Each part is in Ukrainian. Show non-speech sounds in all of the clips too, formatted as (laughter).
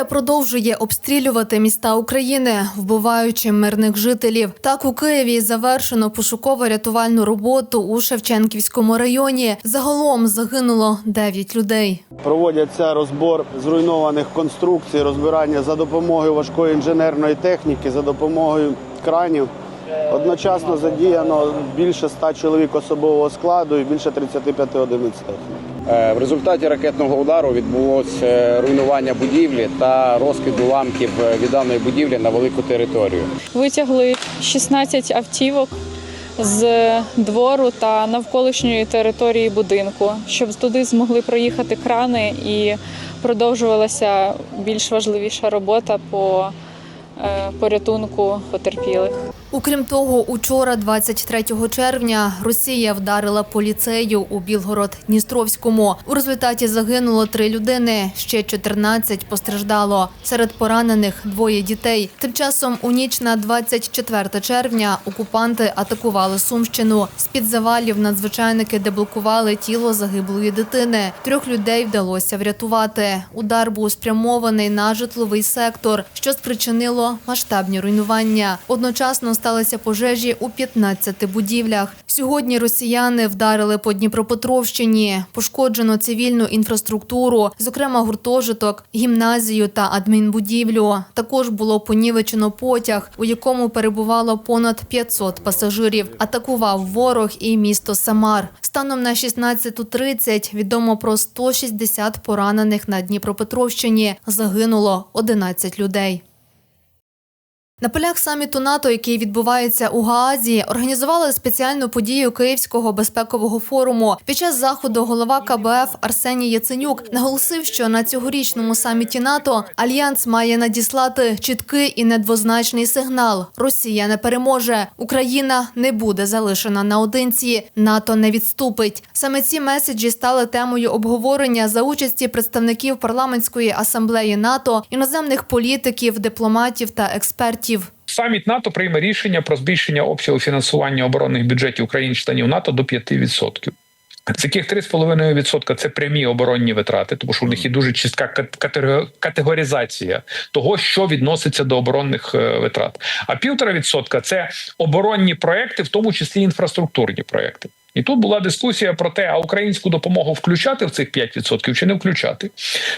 Росія продовжує обстрілювати міста України, вбиваючи мирних жителів. Так у Києві завершено пошуково-рятувальну роботу у Шевченківському районі. Загалом загинуло 9 людей. Проводяться розбор зруйнованих конструкцій, розбирання за допомогою важкої інженерної техніки, за допомогою кранів. Одночасно задіяно більше 100 чоловік особового складу і більше 35 одиниць техніки. Е, В результаті ракетного удару відбулося е, руйнування будівлі та розкид уламків е, від даної будівлі на велику територію. Витягли 16 автівок з двору та навколишньої території будинку, щоб туди змогли проїхати крани і продовжувалася більш важливіша робота по порятунку потерпілих. Окрім того, учора, 23 червня, Росія вдарила по ліцею у Білгород-Дністровському. У результаті загинуло три людини, ще 14 постраждало. Серед поранених двоє дітей. Тим часом у ніч на 24 червня окупанти атакували Сумщину. З-під завалів надзвичайники деблокували тіло загиблої дитини. Трьох людей вдалося врятувати. Удар був спрямований на житловий сектор, що спричинило масштабні руйнування. Одночасно сталися пожежі у 15 будівлях. Сьогодні росіяни вдарили по Дніпропетровщині. Пошкоджено цивільну інфраструктуру, зокрема гуртожиток, гімназію та адмінбудівлю. Також було понівечено потяг, у якому перебувало понад 500 пасажирів. Атакував ворог і місто Самар. Станом на 16.30 відомо про 160 поранених на Дніпропетровщині. Загинуло 11 людей. На полях саміту НАТО, який відбувається у Гаазі, організували спеціальну подію Київського безпекового форуму. Під час заходу голова КБФ Арсеній Яценюк наголосив, що на цьогорічному саміті НАТО альянс має надіслати чіткий і недвозначний сигнал: Росія не переможе, Україна не буде залишена наодинці, НАТО не відступить. Саме ці меседжі стали темою обговорення за участі представників парламентської асамблеї НАТО, іноземних політиків, дипломатів та експертів. Саміт НАТО прийме рішення про збільшення обсягу фінансування оборонних бюджетів країн-членів НАТО до 5%. З яких 3,5% – це прямі оборонні витрати, тому що у них є дуже чітка кат- категоризація того, що відноситься до оборонних е, витрат. А 1,5% – це оборонні проекти, в тому числі інфраструктурні проекти. І тут була дискусія про те, а українську допомогу включати в цих 5% чи не включати.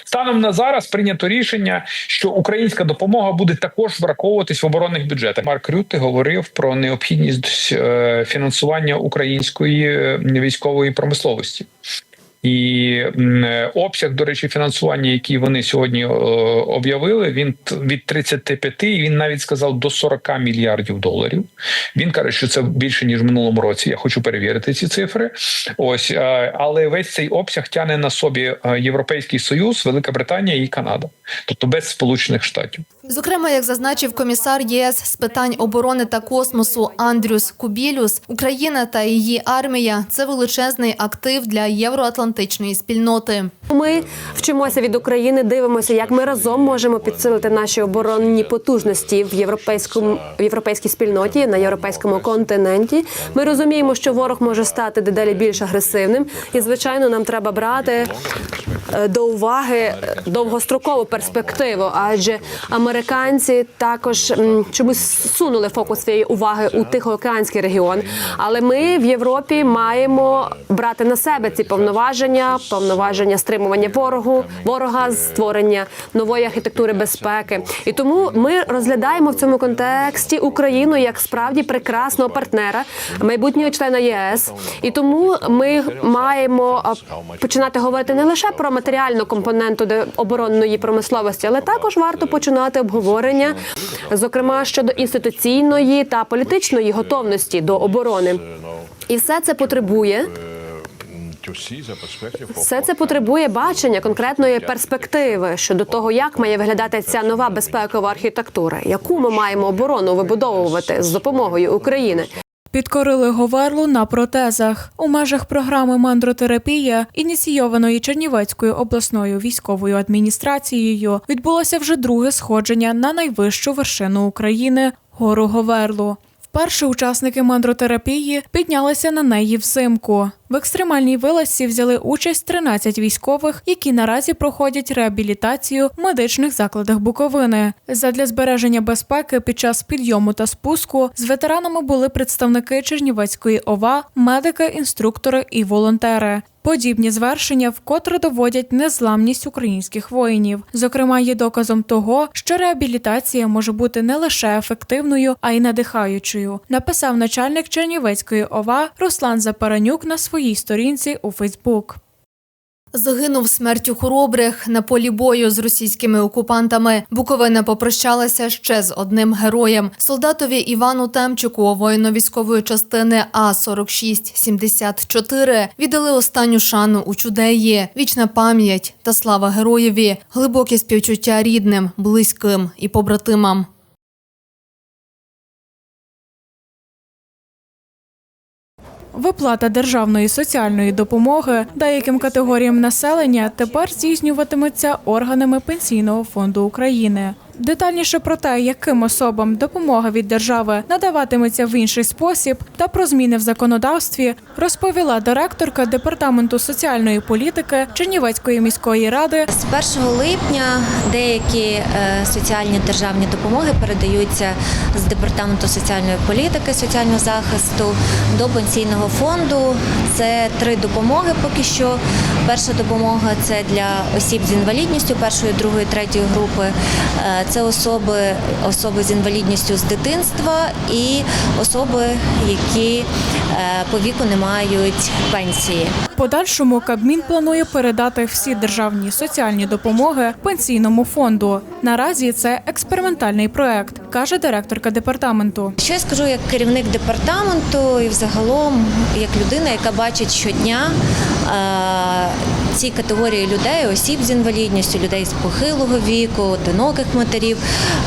Станом на зараз прийнято рішення, що українська допомога буде також враховуватись в оборонних бюджетах. Марк Рютте говорив про необхідність е, фінансування української е, військової промисловості. І обсяг, до речі, фінансування, який вони сьогодні е, об'явили, він від 35, і він навіть сказав до 40 мільярдів доларів. Він каже, що це більше ніж в минулому році. Я хочу перевірити ці цифри. Ось, е, але весь цей обсяг тягне на собі е, Європейський Союз, Велика Британія і Канада, тобто без Сполучених Штатів. Зокрема, як зазначив комісар ЄС з питань оборони та космосу Андрюс Кубілюс, Україна та її армія це величезний актив для євроатлантичної спільноти. Ми вчимося від України, дивимося, як ми разом можемо підсилити наші оборонні потужності в європейському в європейській спільноті на європейському континенті. Ми розуміємо, що ворог може стати дедалі більш агресивним, і звичайно, нам треба брати до уваги е, довгострокову перспективу, адже американці також чомусь сунули фокус своєї уваги у Тихоокеанський регіон. Але ми в Європі маємо брати на себе ці повноваження, повноваження стримування ворогу, ворога, створення нової архітектури безпеки. І тому ми розглядаємо в цьому контексті Україну як справді прекрасного партнера, майбутнього члена ЄС. І тому ми маємо починати говорити не лише про матеріальну компоненту оборонної промисловості, але також варто починати обговорення, зокрема щодо інституційної та політичної готовності до оборони. І все це потребує все це потребує бачення конкретної перспективи щодо того, як має виглядати ця нова безпекова архітектура, яку ми маємо оборону вибудовувати з допомогою України. Підкорили Говерлу на протезах у межах програми мандротерапія, ініційованої Чернівецькою обласною військовою адміністрацією, відбулося вже друге сходження на найвищу вершину України гору Говерлу. Вперше учасники мандротерапії піднялися на неї взимку. В екстремальній вилазці взяли участь 13 військових, які наразі проходять реабілітацію в медичних закладах Буковини. Задля збереження безпеки під час підйому та спуску з ветеранами були представники Чернівецької ОВА, медики, інструктори і волонтери. Подібні звершення вкотре доводять незламність українських воїнів. Зокрема, є доказом того, що реабілітація може бути не лише ефективною, а й надихаючою. Написав начальник Чернівецької ОВА Руслан Запаранюк на своїй сторінці у Фейсбук. Загинув смертю хоробрих на полі бою з російськими окупантами. Буковина попрощалася ще з одним героєм. Солдатові Івану Темчику, воїну військової частини А 4674 віддали останню шану у чудеї. Вічна пам'ять та слава героєві, глибоке співчуття рідним, близьким і побратимам. Виплата державної соціальної допомоги деяким категоріям населення тепер здійснюватиметься органами Пенсійного фонду України. Детальніше про те, яким особам допомога від держави надаватиметься в інший спосіб, та про зміни в законодавстві, розповіла директорка департаменту соціальної політики Чернівецької міської ради З 1 липня деякі е, соціальні державні допомоги передаються з департаменту соціальної політики, соціального захисту до пенсійного фонду. Це три допомоги. Поки що перша допомога це для осіб з інвалідністю першої, другої, третьої групи. Це особи, особи з інвалідністю з дитинства і особи, які е, по віку не мають пенсії. Подальшому Кабмін планує передати всі державні соціальні допомоги пенсійному фонду. Наразі це експериментальний проект, каже директорка департаменту. Що я скажу як керівник департаменту і взагалом як людина, яка бачить щодня е, ці категорії людей, осіб з інвалідністю, людей з похилого віку, одиноких матерів,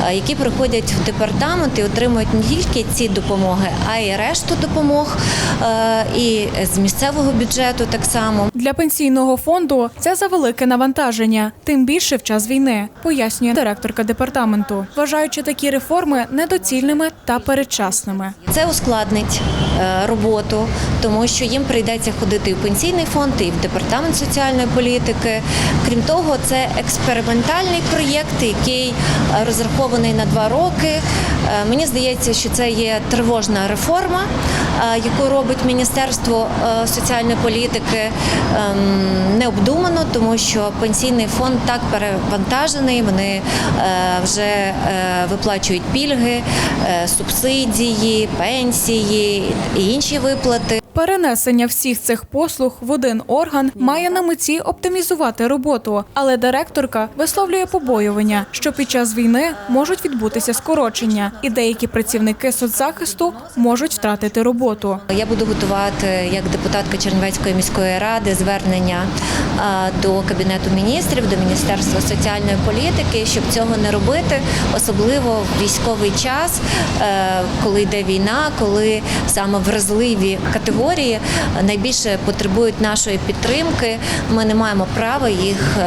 е, які приходять в департамент і отримують не тільки ці допомоги, а й решту допомог е, і з місцевого бюджету так само. Для пенсійного фонду це завелике навантаження, тим більше в час війни, пояснює директорка департаменту, вважаючи такі реформи недоцільними та передчасними. Це ускладнить е, роботу, тому що їм прийдеться ходити і в пенсійний фонд, і в департамент соціальної політики. Крім того, це експериментальний проєкт, який е, розрахований на два роки. Е, Мені здається, що це є тривожна реформа, е, яку робить Міністерство соціальної політики ем, необдумано, тому що пенсійний фонд так перевантажений. Вони вже виплачують пільги, субсидії, пенсії і інші виплати. Перенесення всіх цих послуг в один орган має на меті оптимізувати роботу, але директорка висловлює побоювання, що під час війни можуть відбутися скорочення, і деякі працівники соцзахисту можуть втратити роботу. Я буду готувати як депутатка Чернівецької міської ради звернення до кабінету міністрів, до міністерства соціальної політики, щоб цього не робити, особливо в військовий час, е, коли йде війна, коли саме вразливі категорії найбільше потребують нашої підтримки. Ми не маємо права їх е,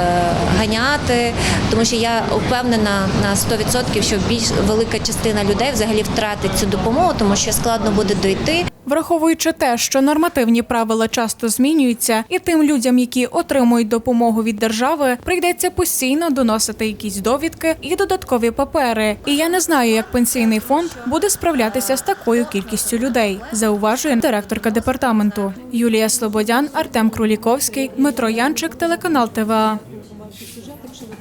ганяти, тому що я впевнена на 100%, що більш велика частина людей взагалі втратить цю допомогу, тому що складно буде дойти. Враховуючи те, що нормативні правила часто змінюються, і тим людям, які отримують допомогу від держави, прийдеться постійно доносити якісь довідки і додаткові папери. І я не знаю, як пенсійний фонд буде справлятися з такою кількістю людей, зауважує директорка департаменту Юлія Слободян, Артем Круліковський, Дмитро Янчик, телеканал ТВА.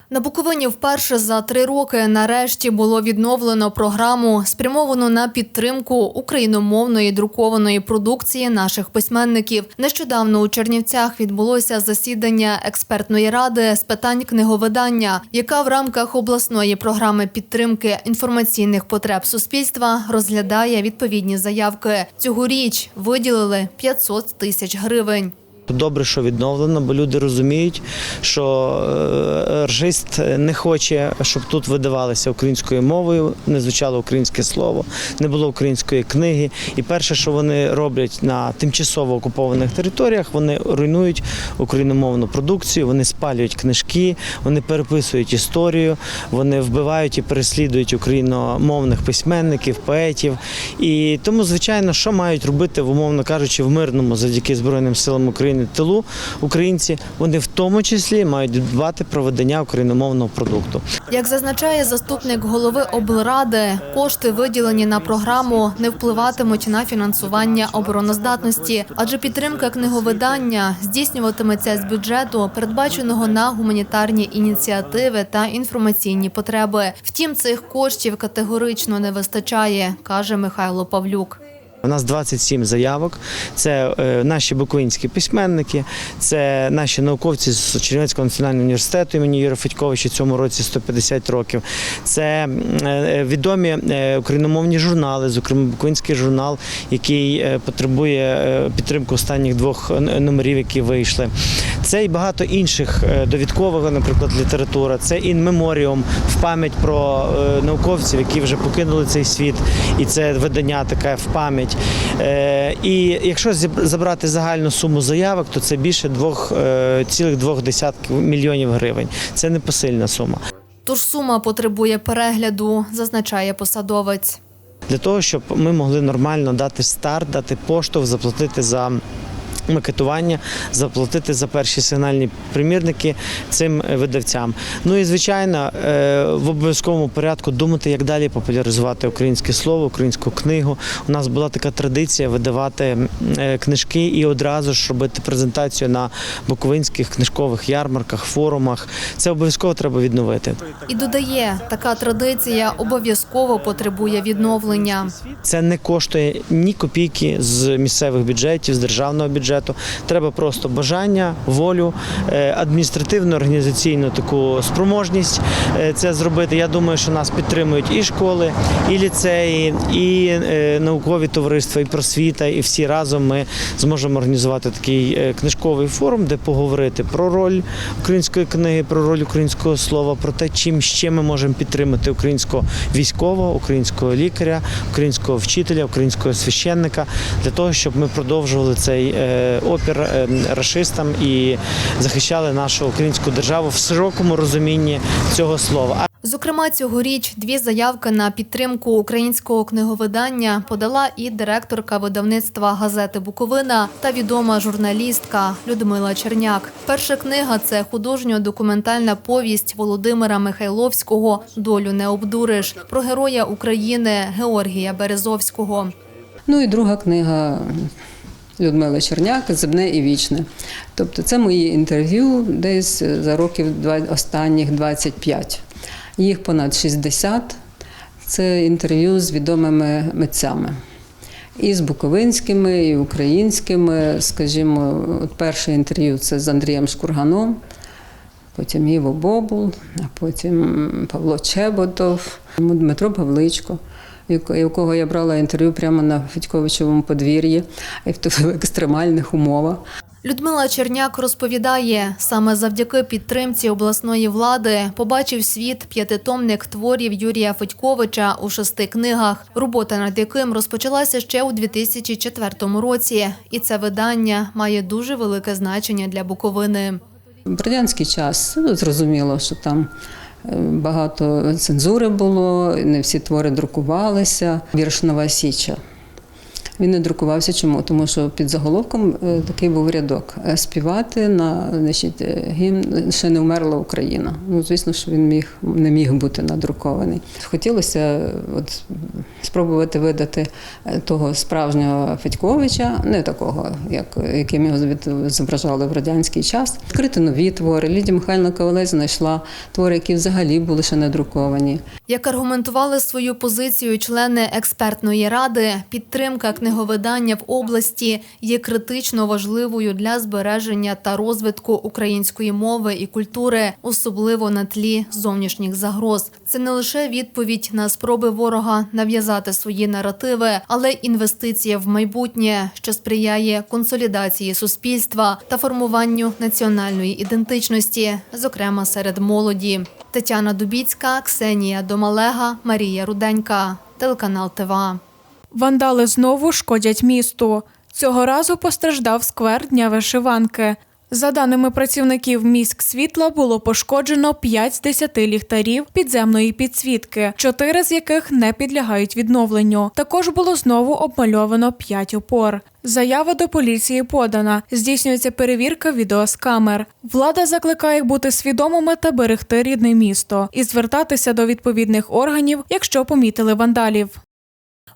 На Буковині вперше за три роки нарешті було відновлено програму, спрямовану на підтримку україномовної друкованої продукції наших письменників. Нещодавно у Чернівцях відбулося засідання експертної ради з питань книговидання, яка в рамках обласної програми підтримки інформаційних потреб суспільства розглядає відповідні заявки. Цьогоріч виділили 500 тисяч гривень. Добре, що відновлено, бо люди розуміють, що е, ржист не хоче, щоб тут видавалося українською мовою, не звучало українське слово, не було української книги. І перше, що вони роблять на тимчасово окупованих територіях, вони руйнують україномовну продукцію, вони спалюють книжки, вони переписують історію, вони вбивають і переслідують україномовних письменників, поетів. І тому, звичайно, що мають робити, умовно кажучи, в мирному завдяки Збройним силам України тилу українці, вони в тому числі мають дбати про видання україномовного продукту. Як зазначає заступник голови облради, кошти, виділені на програму, не впливатимуть на фінансування обороноздатності, адже підтримка книговидання здійснюватиметься з бюджету, передбаченого на гуманітарні ініціативи та інформаційні потреби. Втім, цих коштів категорично не вистачає, каже Михайло Павлюк. У нас 27 заявок. Це е, наші буковинські письменники, це наші науковці з Чернівецького національного університету імені Юра Федьковича цьому році 150 років. Це е, відомі е, україномовні журнали, зокрема Буковинський журнал, який потребує підтримку останніх двох номерів, які вийшли. Це і багато інших е, довідкових, наприклад, література. Це in memoriam в пам'ять про е, науковців, які вже покинули цей світ, і це видання таке в пам'ять. Е, І якщо забрати загальну суму заявок, то це більше двох е, цілих двох десятків мільйонів гривень. Це непосильна сума. Тож сума потребує перегляду, зазначає посадовець. Для того, щоб ми могли нормально дати старт, дати поштовх, заплатити за. Макетування заплатити за перші сигнальні примірники цим е, видавцям. Ну і звичайно, е, в обов'язковому порядку думати, як далі популяризувати українське слово, українську книгу. У нас була така традиція видавати е, книжки і одразу ж робити презентацію на буковинських книжкових ярмарках, форумах. Це обов'язково треба відновити. І додає, така традиція обов'язково потребує відновлення. Це не коштує ні копійки з місцевих бюджетів, з державного бюджету. Треба просто бажання, волю, е, адміністративну, організаційну таку спроможність е, це зробити. Я думаю, що нас підтримують і школи, і ліцеї, і е, наукові товариства, і просвіта, і всі разом ми зможемо організувати такий книжковий форум, де поговорити про роль української книги, про роль українського слова, про те, чим ще ми можемо підтримати українського військового, українського лікаря, українського вчителя, українського священника для того, щоб ми продовжували цей опір е, рашистам і захищали нашу українську державу в широкому розумінні цього слова. Зокрема, цьогоріч дві заявки на підтримку українського книговидання подала і директорка видавництва газети Буковина та відома журналістка Людмила Черняк. Перша книга це художньо-документальна повість Володимира Михайловського Долю не обдуриш про героя України Георгія Березовського. Ну і друга книга Людмили Черняк Земне і вічне. Тобто це мої інтерв'ю десь за років останніх 25. Їх понад 60. Це інтерв'ю з відомими митцями. І з буковинськими, і українськими. Скажімо, от перше інтерв'ю це з Андрієм Шкурганом, потім Іво Бобул, а потім Павло Чеботов, Дмитро Павличко, яко- у кого я брала інтерв'ю прямо на Федьковичевому подвір'ї і в (laughs) екстремальних умовах. Людмила Черняк розповідає, саме завдяки підтримці обласної влади побачив світ п'ятитомник творів Юрія Федьковича у шести книгах, робота над яким розпочалася ще у 2004 році. І це видання має дуже велике значення для Буковини. Радянський час ну, зрозуміло, що там багато цензури було, не всі твори друкувалися. Вірш Нова Січа. Він не друкувався чому? Тому що під заголовком е, такий був рядок е, співати на значить, е, гімн ще не вмерла Україна. Ну, звісно, що він міг не міг бути надрукований. Хотілося от, спробувати видати того справжнього Федьковича, не такого, як яким його зображали в радянський час. Відкрити нові твори. Лідія Михайлівна Ковалець знайшла твори, які взагалі були ще не друковані. Як аргументували свою позицію члени експертної ради, підтримка книговидання в області є критично важливою для збереження та розвитку української мови і культури, особливо на тлі зовнішніх загроз. Це не лише відповідь на спроби ворога нав'язати свої наративи, але інвестиція в майбутнє, що сприяє консолідації суспільства та формуванню національної ідентичності, зокрема серед молоді. Тетяна Дубіцька, Ксенія Домалега, Марія Руденька, телеканал ТВА. Вандали знову шкодять місту. Цього разу постраждав сквер Дня вишиванки. За даними працівників міськ світла, було пошкоджено 5 з 10 ліхтарів підземної підсвітки, 4 з яких не підлягають відновленню. Також було знову обмальовано 5 опор. Заява до поліції подана. Здійснюється перевірка відео з камер. Влада закликає бути свідомими та берегти рідне місто і звертатися до відповідних органів, якщо помітили вандалів.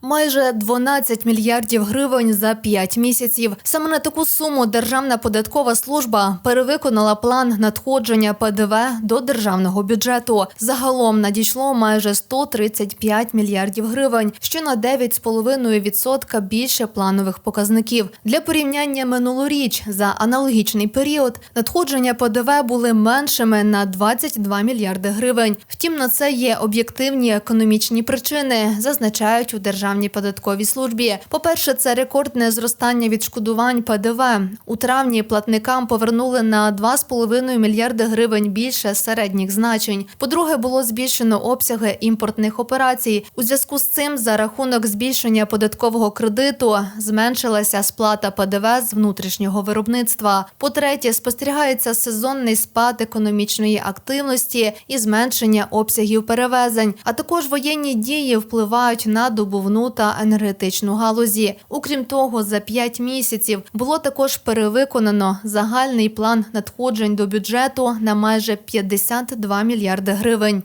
Майже 12 мільярдів гривень за 5 місяців. Саме на таку суму Державна податкова служба перевиконала план надходження ПДВ до державного бюджету. Загалом надійшло майже 135 мільярдів гривень, що на 9,5% більше планових показників. Для порівняння минулоріч за аналогічний період надходження ПДВ були меншими на 22 мільярди гривень. Втім, на це є об'єктивні економічні причини, зазначають у державній податковій службі. По-перше, це рекордне зростання відшкодувань ПДВ. У травні платникам повернули на 2,5 мільярди гривень більше середніх значень. По-друге, було збільшено обсяги імпортних операцій. У зв'язку з цим за рахунок збільшення податкового кредиту зменшилася сплата ПДВ з внутрішнього виробництва. По-третє, спостерігається сезонний спад економічної активності і зменшення обсягів перевезень. А також воєнні дії впливають на добувну та енергетичну галузі. Окрім того, за 5 місяців було також перевиконано загальний план надходжень до бюджету на майже 52 мільярди гривень.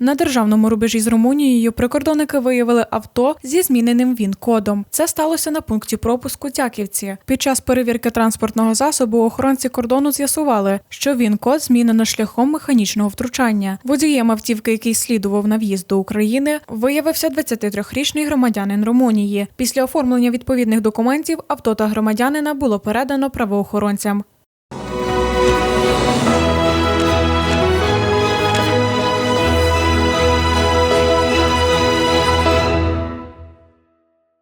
На державному рубежі з Румунією прикордонники виявили авто зі зміненим ВІН-кодом. Це сталося на пункті пропуску Тяківці. Під час перевірки транспортного засобу охоронці кордону з'ясували, що ВІН-код змінено шляхом механічного втручання. Водієм автівки, який слідував на в'їзд до України, виявився 23-річний громадянин Румунії. Після оформлення відповідних документів авто та громадянина було передано правоохоронцям.